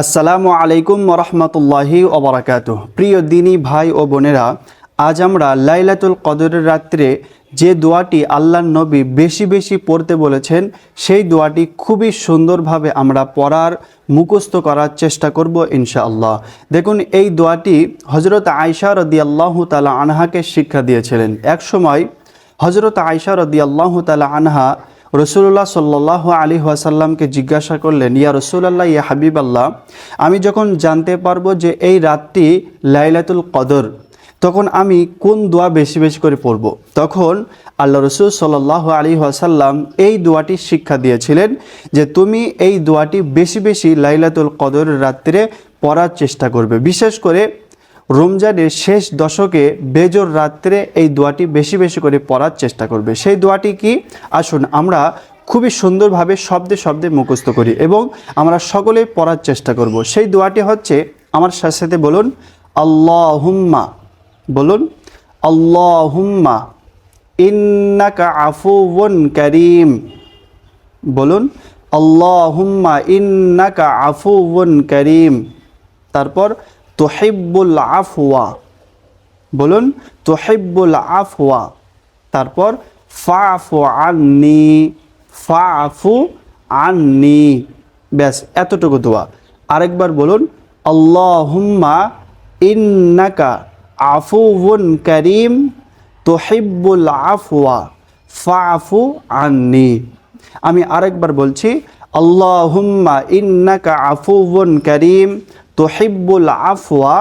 আসসালামু আলাইকুম রহমতুল্লাহি ওবরাকাত প্রিয় দিনী ভাই ও বোনেরা, আজ আমরা লাইলাতুল কদরের রাত্রে যে দোয়াটি আল্লাহর নবী বেশি বেশি পড়তে বলেছেন, সেই দোয়াটি খুবই সুন্দরভাবে আমরা পড়ার মুখস্থ করার চেষ্টা করব ইনশাআল্লাহ। দেখুন, এই দোয়াটি হজরত আয়সা রদি আল্লাহ তালা আনহাকে শিক্ষা দিয়েছিলেন। এক সময় হজরত আয়সা রদি আল্লাহ তালা আনহা রসুল্লাহ সাল্লাহ আলী ওয়াসাল্লামকে জিজ্ঞাসা করলেন, ইয়া রসুলাল্লাহ, ইয়া হাবিব আল্লাহ আমি যখন জানতে পারব যে এই রাতটি লাইলাতুল কদর, তখন আমি কোন দোয়া বেশি বেশি করে পড়ব? তখন আল্লাহ রসুল সাল্লাহ আলী ওয়াসাল্লাম এই দোয়াটি শিক্ষা দিয়েছিলেন যে তুমি এই দোয়াটি বেশি বেশি লাইলাতুল কদরের রাত্রে পড়ার চেষ্টা করবে। বিশেষ করে রমজানের শেষ দশকে বেজর রাত্রে এই দোয়াটি বেশি বেশি করে পড়ার চেষ্টা করবে। সেই দোয়াটি কি? আসুন আমরা খুবই সুন্দরভাবে শব্দে শব্দে মুখস্থ করি এবং আমরা সকলে পড়ার চেষ্টা করব। সেই দোয়াটি হচ্ছে আমার সাথে সাথে বলুন, আল্লাহুম্মা বলুন, আল্লাহুম্মা ইন্নাকা আফুওয়ান করিম বলুন, আল্লাহুম্মা ইন্নাকা আফুওয়ান করিম তারপর তোহিব্বুল আফওয়া। বলুন, তোহিব্বুল আফওয়া। তারপর ফাফু আন্নি ফাফু আন্নি। ব্যাস, এতটুকু দোয়া। আরেকবার বলুন, আল্লাহুম্মা ইন্নাকা আফুউন করিম, তোহিব্বুল আফওয়া ফাফু আন্নি। আমি আরেকবার বলছি, আল্লাহুম্মা ইন্নাকা আফুউন করিম তোহিব্বুল আফওয়া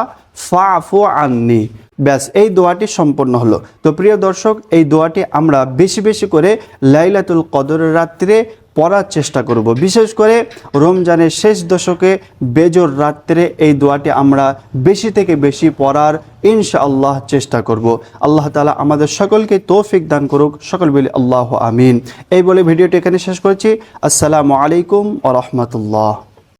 ফাফু আননি। ব্যাস, এই দোয়াটি সম্পন্ন হলো। তো প্রিয় দর্শক, এই দোয়াটি আমরা বেশি বেশি করে লাইলাতুল কদরের রাত্রে পড়ার চেষ্টা করব। বিশেষ করে রমজানের শেষ দশকে বেজর রাত্রে এই দোয়াটি আমরা বেশি থেকে বেশি পড়ার ইনশাআল্লাহ চেষ্টা করব। আল্লাহ তালা আমাদের সকলকে তৌফিক দান করুক। সকল বলি আল্লাহ আমিন। এই বলে ভিডিওটি এখানে শেষ করছি। আসসালামু আলাইকুম ও রহমতুল্লাহ।